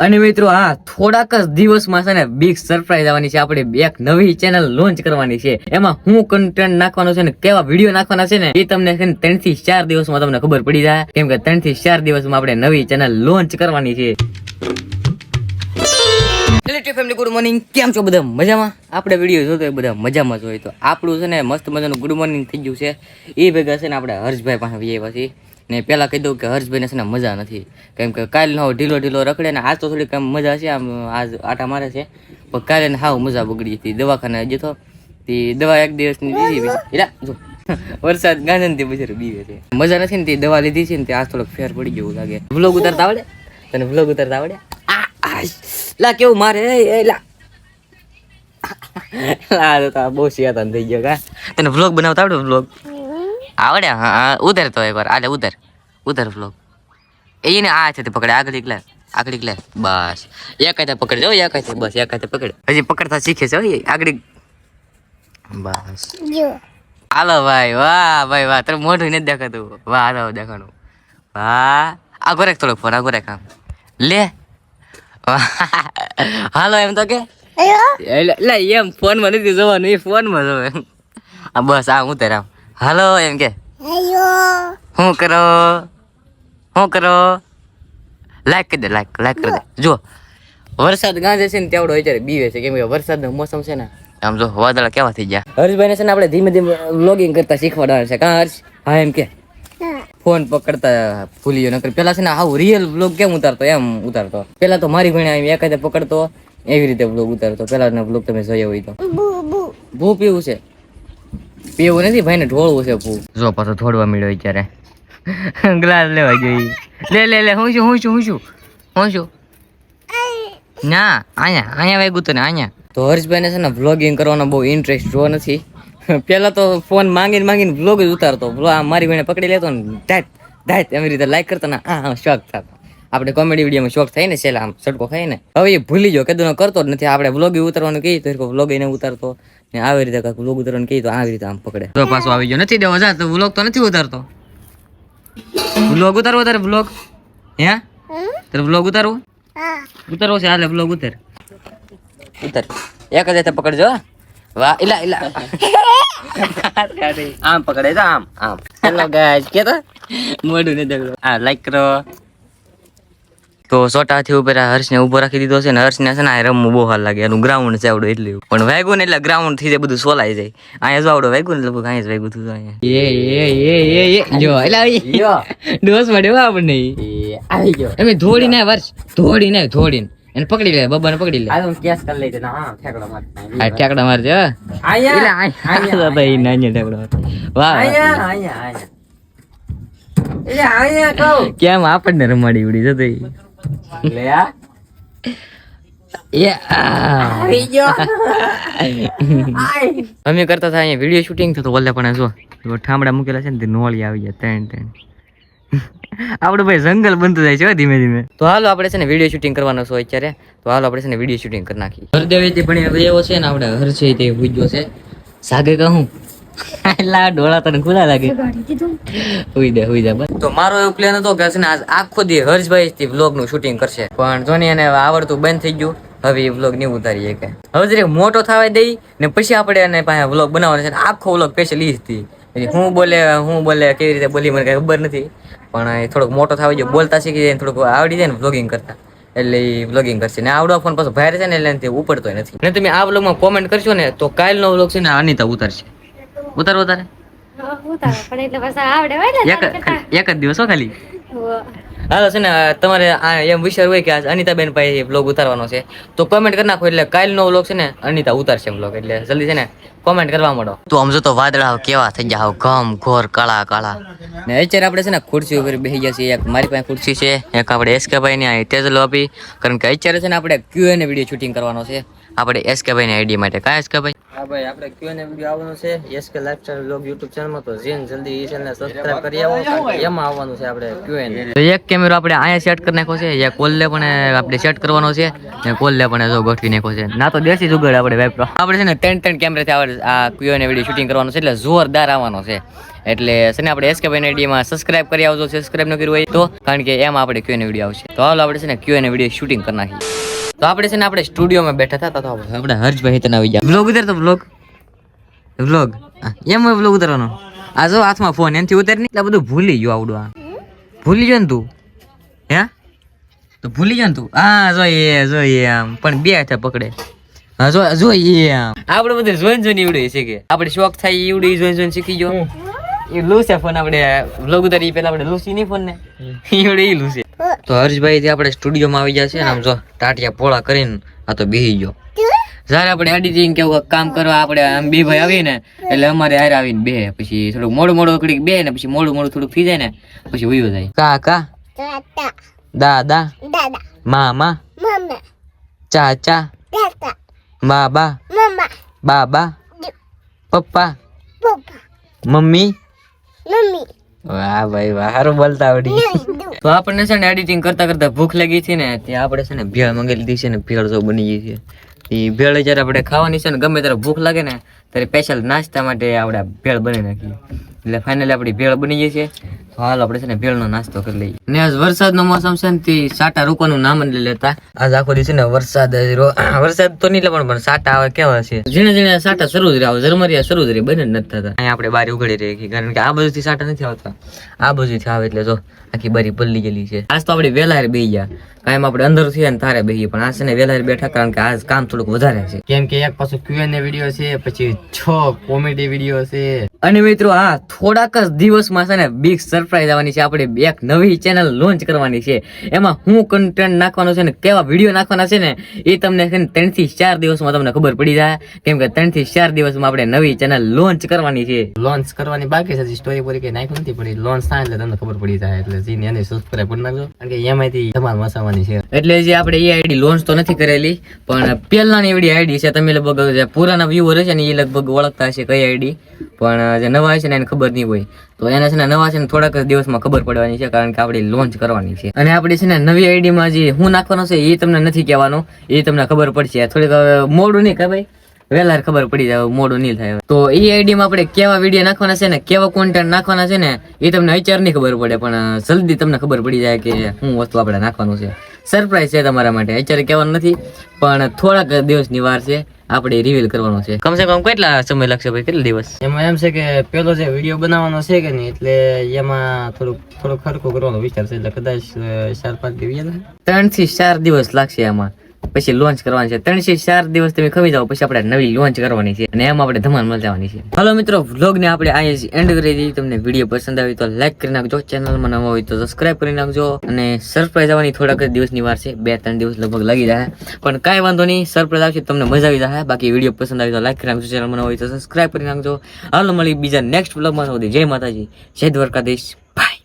અને મિત્રો આ થોડાક જ દિવસમાં છે ને બિગ સરપ્રાઈઝ આવવાની છે. આપણે એક નવી ચેનલ લોન્ચ કરવાની છે. એમાં હું કન્ટેન્ટ નાખવાનો છે ને કેવા વીડિયો નાખવાના છે ને એ તમને છે ને ત્રણથી ચાર દિવસમાં તમને ખબર પડી જાય. કેમ કે ત્રણથી ચાર દિવસમાં આપણે નવી ચેનલ લોન્ચ કરવાની છે. ગુડ મોર્નિંગ કેમ છો બધા? મજામાં? આપણે વીડિયો જોતો બધા મજામાં જ હોય. તો આપણું છે ને મસ્ત મજાનું ગુડ મોર્નિંગ થઈ ગયું છે. એ ભેગા છે ને આપણે હર્ષભાઈ પાસે પછી ને પહેલાં કહી દઉં કે હર્ષભાઈને છે ને મજા નથી. કેમ કે કાલે હાવ ઢીલો ઢીલો રખડે ને આજ તો થોડીક આમ મજા છે આમ આજ આટા મારે છે. પણ કાલે ને હાવ મજા બગડી હતી. દવાખાને જતો તે દવા એક દિવસની લીધી એલા જો. વરસાદ ગાંધનથી બજાર બીવે છે. મજા નથી ને તે દવા લીધી છે ને તે આજ થોડોક ફેર પડી જેવું લાગે. વ્લોગ ઉતારતા આવડે? તને વ્લોગ ઉતારતા આવડે? આ. લા કેવું મારે? એ લા. લા તો બહુ શિયાતાન થઈ ગયો કા. તને વ્લોગ બનાવતા આવડે વ્લોગ આવડે હા હા ઉતાર તો એકવાર. આલે ઉતાર. ઉતાર વ્લોગ એને આ છે તે પકડે આગળ એકલા આગળ એકલા. બસ. એક હાથે પકડી જો એક હાથે બસ એક હાથે પકડ. હજી પકડતા શીખે છે આગળ બસ. હાલો ભાઈ વાહ ભાઈ વાહ તારું મોઢું નથી દેખાતું. વાહ હાલો દેખાણું. વાહ. આગો રાખ થોડોક ફોન આગો રાખ આમ. લે. હાલો એમ તો કે. એટલે એમ ફોનમાં નથી જોવાનું એ ફોનમાં જોવે આ બસ આ હું આમ હાલો એમ કે. શું કરો? શું કરો? લાઈક કરી દે લાઈક લાઈક કરી દે. જો વરસાદ ગાંજે છે ને તેવડો અત્યારે બીવે છે. કેમ કે વરસાદનો મોસમ છે ને. આમ જો વાદળા કેવા થઈ ગયા? હર્ષભાઈને છે ને આપણે ધીમે ધીમે વ્લોગિંગ કરતા શીખવાડવાનું છે. કા હર્ષ? હા એમ કે. ફોન પકડતા ભૂલી ગયો નકર. પેલા છે ને આવું રિયલ વ્લોગ કેમ ઉતારતો? એમ ઉતારતો. પેલા તો મારી ભણે એમ એકાદે પકડતો એવી રીતે વ્લોગ ઉતારતો. પેલા વ્લોગ તમે જોયો હોય તો. ભૂ પીવું છે. પીવું નથી ભાઈને ઢોળવું છે ભૂ. જો પાછો ઢોળવા મળ્યો અત્યારે. ગ્લાસ લેવા જોઈએ લે લે લે હું છું હું છું હું છું. હું છું. ના અહીંયા અહીંયા વાગ્યું તો ને અહીંયા. તો હર્ષભાઈને છે ને વ્લોગિંગ કરવાનો બહુ ઇન્ટરેસ્ટ જો નથી. પહેલાં તો ફોન માંગીને માંગીને વ્લોગ જ ઉતારતો. આ મારી ભાઈને પકડી લેતો ને ધાત ધાત એવી રીતે લાઈક કરતા ને આ શોખ થતો. આપણે કોમેડી વિડીયોમાં શોખ થાય ને છેલ્લા આમ સડકો ખાય ને. હવે એ ભૂલી ગયો કદું કરતો જ નથી. આપણે વ્લોગ ઉતારવાનું કહીએ તો વ્લોગ એને ઉતારતો. ને આવી રીતે વ્લોગ ઉતારવાનું કહીએ તો આવી રીતે આમ પકડે. તો પાછો આવી ગયો. નથી દેવો જા તો વ્લોગ તો નથી ઉતારતો. વ્લોગ ઉતારવો તારે વ્લોગ હે? તારે વ્લોગ ઉતારવો? ઉતારવો છે હાલે વ્લોગ ઉતાર. ઉતાર. એક જ પકડજો. વાહ ઇલા ઇલા આમ પકડે છે આમ આમ. હેલો ગાઈસ કે તો મોઢું ને દેખો આ લાઈક કરો. તો સોટાથી ઉપર આ હર્ષને ઊભો રાખી દીધો છે ને હર્ષને છે ને આ રમવું બહુ હાલ લાગે. એનું ગ્રાઉન્ડ છે આવડું એટલું. પણ વાગ્યું ને એટલે ગ્રાઉન્ડથી બધું સોલાઈ જાય. અહીંયા જો આવડો વાગ્યું ને એટલે અહીંયા જ વાગ્યું હતું અહીંયા. એ એ એ એ એ. જો એટલે ડોસ મળ્યો આપણને આવી ગયો. એમ ધોડીને વર્ષ ધોડીને ધોડીને એને પકડી લે બબાને પકડી લે. આ કેસ કરી લઈ હા ઠેકડો માર આ ઠેકડા મારજે આયા આયા એટલે આ- આ તો ઈ નાની ઠેકડો વાહ આયા આયા આયા એટલે આયા કહું. કેમ આપણને રમાડી ઉડી જતો? લે અમે કરતા હતા અહીંયા વીડિયો શૂટિંગ થતો વલ્લે પણ જો ઠામડા મૂકેલા છે ને તે નોળી આવી જાય ત્રણ ત્રણ. આપણું ભાઈ જંગલ બનતું જાય છે ધીમે ધીમે. તો હાલો આપણે છે ને વીડિયો શૂટિંગ કરવાનો છે અત્યારે. તો હાલો આપણે છે ને વીડિયો શૂટિંગ કરી નાખીએ. હરદેવી પણ એવો છે ને આપણે છે તે પૂજ્યો છે. સાગે કહું. લા ડોળા તને ખુલા લાગે. હુઈ દે હુઈ દે બસ. તો મારો એવો પ્લાન હતો કે છે ને આજ આખો દી હર્ષભાઈ થી વ્લોગનું શૂટિંગ કરશે. પણ જોની એને આવડતું બંધ થઈ ગયું. હવે એ વ્લોગ નહીં ઉતારીએ કે. હવે જરીક મોટો થવા દઈ ને પછી આપણે એને પાસે વ્લોગ બનાવવાનો છે આખો વ્લોગ સ્પેશિયલ ઈ હતી. હું બોલે હું બોલે કેવી રીતે બોલી મને કઈ ખબર નથી. પણ એ થોડોક મોટો થવા ગયો. બોલતા શીખી જાય થોડુંક આવડી જાય ને વ્લોગિંગ કરતા. એટલે એ વ્લોગિંગ કરશે. ને આવડો ફોન પાછો ભાઈ છે ને એટલે ઉપડતો નથી. ને તમે આ વ્લોગમાં કોમેન્ટ કરશો ને તો કાલનો વ્લોગ છે ને અનિતા ઉતારશે. ઉતારો ઉતારે ઉતારો. પણ એટલે પાછા આવડે હોય ને એક જ- દિવસ હો ખાલી. હાલો છે ને તમારે આ એમ વિચાર હોય કે આજ અનિતાબેન ભાઈ બ્લોગ ઉતારવાનો છે તો કોમેન્ટ કરી નાખો. એટલે કાલનો બ્લોગ છે ને અનિતા ઉતારશે બ્લોગ એટલે જલ્દી છે ને કોમેન્ટ કરવા માંડો. તો આમ જો તો વાદળા કેવા થઈ ગયા ઘમ ઘોર કાળા કાળા. ને અત્યારે આપણે છે ને ખુરશી ઉપર બેસી ગયા છીએ. એક મારી પાસે ખુરશી છે એક આપણે એસકે ભાઈ ની તેજલો આપી. કારણ કે અત્યારે છે ને આપણે ક્યુ એને વીડિયો શૂટિંગ કરવાનો છે. આપણે એસકે ભાઈ ની આઈડી માટે. કા એસકે ભાઈ? હા ભાઈ, આપણે ક્યુએન વિડિયો આવવાનો છે. એસકે લાઈફસ્ટાઈલ બ્લોગ YouTube ચેનલમાં તો જેન જલ્દી એ ચેનલને સબસ્ક્રાઇબ કરી આવો. એમાં આવવાનું છે આપણે ક્યુએન તો એક કેમેરો આપણે અહીંયા સેટ કરી નાખ્યો છે કોલ લે પણ આપણે સેટ કરવાનો છે. ને કોલ્લે પણ જો ગોઠવી નાખ્યો છે. ના તો દેશી જુગાડ આપણે, વાપરો. આપણે છે ને ત્રણ ત્રણ કેમેરાથી આપણે આ ક્યુએન વિડિયો શૂટિંગ કરવાનો છે, એટલે જોરદાર આવવાનો છે. એટલે છે ને આપણે એસકે ભાઈ માં સબસ્ક્રાઇબ કરી આવજો સબસ્ક્રાઇબ ન કર્યું હોય તો, કારણ કે એમાં આપણે ક્યુએન વિડિયો આવશે. તો હાલ આપણે છે ને ક્યુએન વિડિયો શૂટિંગ કરી નાખીએ. તો આપણે છે ને આપણે સ્ટુડિયોમાં બેઠા હતા તો આપણે હર્ષભાઈ તને આવી ગયા. બ્લોગ ઉતર તો બ્લોગ વ્લોગ એમ હોય વ્લોગ ઉતારવાનો. આ જો હાથમાં ફોન એનાથી ઉતાર નહીં એટલે બધું ભૂલી ગયો આવડું આ. ભૂલી ગયો ને તું? હે? તો ભૂલી ગયો ને તું? હા જોઈએ જોઈએ આમ. પણ બે હાથે પકડે. હા જો જોઈએ આમ. આપણે બધું જોઈને જોઈને એવડે છે કે. આપણે શોખ થાય એવડે જોઈને જોઈને શીખી ગયો. એ લૂસે ફોન આપણે વ્લોગ ઉતારી પેલા આપણે લૂસી નહીં ફોન ને એવડે એ લૂસે તો હર્ષભાઈ થી આપણે સ્ટુડિયોમાં આવી ગયા છે આમ જો ટાટિયા પોળા કરીને આ તો બેહી ગયો. જ્યારે આપણે એડિટિંગ કે કામ કરવા આપણે આમ બે ભાઈ આવીએ ને એટલે અમારે હારે આવીને બે પછી થોડું મોડું મોડું કડીક બે ને પછી મોડું મોડું થોડું ફી જાય ને પછી વયો જાય. કાકા દાદા. મામા? ચાચા? બાબા? બાબા? પપ્પા? મમ્મી. વાહ ભાઈ વાહ, સારું બોલતા આવડી તો આપણને છે ને એડિટિંગ કરતા કરતા ભૂખ લાગી હતી ને, ત્યાં આપણે છે ને ભેળ મંગાવી લીધી છે ને, ભેળ તો બની ગઈ છે. એ ભેળ જ્યારે આપણે ખાવાની છે ને, ગમે ત્યારે ભૂખ લાગે ને, ત્યારે સ્પેશિયલ નાસ્તા માટે આપણે ભેળ બની નાખીએ. એટલે ફાઇનલી આપણી ભેળ બની ગઈ છે. હાલ આપણે છે ને ભેળનો નાસ્તો કરી લઈએ. ને આજ વરસાદનો મોસમ છે ને સાટા રોકવાનું નામ જ લેતા. આજ આખો દિવસ ને વરસાદ વરસાદ તો નહીં પણ પણ સાટા આવે કેવા છે? ઝીણે ઝીણે સાટા શરૂ જ રહ્યા ઝરમરિયા શરૂ જ રહી, બને જ નથી થતા. અહીંયા આપણે બારી ઉઘડી રહી કારણ કે આ બાજુથી સાટા નથી આવતા. આ બાજુથી આવે એટલે જો, આખી બારી પલ્લી ગયેલી છે. આજ તો આપણે વેલા બેહી ગયા. કાયમ આપણે અંદર છીએ ને તારે બેહીએ, પણ આ છે ને વેલા બેઠા, કારણ કે આજ કામ થોડુંક વધારે છે. કેમ કે એક પાછું ક્યુએન વીડિયો છે, પછી છ કોમેડી વીડિયો છે. અને મિત્રો હા થોડાક જ દિવસમાં છે ને બિગ સરપ્રાઈઝ આવવાની છે. આપણે એક નવી ચેનલ લોન્ચ કરવાની છે. એમાં હું કન્ટેન્ટ નાખવાનો છે ને કેવા વીડિયો નાખવાના છે ને એ તમને છે ને ત્રણથી ચાર દિવસમાં તમને ખબર પડી જાય. કેમ કે ત્રણથી ચાર દિવસમાં આપણે નવી ચેનલ લોન્ચ કરવાની છે. લોન્ચ કરવાની બાકી છે સ્ટોરી પૂરી કઈ નાખ્યું નથી પડી લોન્ચ થાય એટલે તમને ખબર પડી જાય. એટલે જીને એને સબસ્ક્રાઈબ કરી નાખજો કારણ કે એમાંથી ધમાલ મસાવાની છે. એટલે જે આપણે એ આઈડી લોન્ચ તો નથી કરેલી પણ પહેલાની એવડી આઈડી છે તમે લગભગ જે પુરાના વ્યુઅર છે ને એ લગભગ ઓળખતા હશે કઈ આઈડી પણ જે નવા છે ને એને ખબર નહીં હોય. તો એને છે ને નવા છે ને થોડાક દિવસમાં ખબર પડવાની છે, કારણ કે આપણે લોન્ચ કરવાની છે. અને આપણે છે ને નવી આઈડીમાં જે હું નાખવાનો છે, એ તમને નથી કહેવાનું. એ તમને ખબર પડશે. થોડીક મોડું નહીં ભાઈ. વહેલા ખબર પડી જાય મોડું નહીં થાય. તો એ આઈડીમાં આપણે કેવા વીડિયો નાખવાના છે ને, કેવા કોન્ટેન્ટ નાખવાના છે ને, એ તમને અત્યારે નહીં ખબર પડે. પણ જલ્દી તમને ખબર પડી જાય કે શું વસ્તુ આપણે નાખવાનું છે. સરપ્રાઈઝ છે તમારા માટે. અત્યારે કહેવાનું નથી, પણ થોડાક દિવસની વાર છે. આપણે રિવીલ કરવાનું છે. કમસે કમ કેટલા સમય લાગશે ભાઈ? કેટલા દિવસ? એમાં એમ છે કે પેલો જે વીડિયો બનાવવાનો છે કે નહીં એટલે એમાં થોડુંક થોડો ખર્ચો કરવાનો વિચાર છે એટલે કદાચ ચાર પાંચ દિવસ ત્રણથી ચાર દિવસ લાગશે એમાં પછી લોન્ચ કરવાની છે. ત્રણથી ચાર દિવસ તમે ખમી જાઓ, પછી આપણે નવી લોન્ચ કરવાની છે. અને એમાં આપણે ધમાલ મચાવવાની છે. હાલો મિત્રો વ્લોગ ને આપણે અહીંયા એન્ડ કરી દઈએ. તમને વીડિયો પસંદ આવી તો લાઈક કરી નાખજો. ચેનલમાં નવા હોય તો સબસ્ક્રાઈબ કરી નાખજો. અને સરપ્રાઈઝ આવવાની થોડાક દિવસની વાર છે. બે ત્રણ દિવસ લગભગ લાગી જાય. પણ કાંઈ વાંધો નહીં સરપ્રાઈઝ આવશે, તમને મજા આવી જાય. બાકી વીડિયો પસંદ આવી તો લાઈક કરી નાખજો. ચેનલમાં હોય તો સબસ્ક્રાઈબ કરી નાખજો. હાલો મળી બીજા નેક્સ્ટ વ્લોગમાં સુધી. જય માતાજી. જય દ્વારકાધીશ. બાય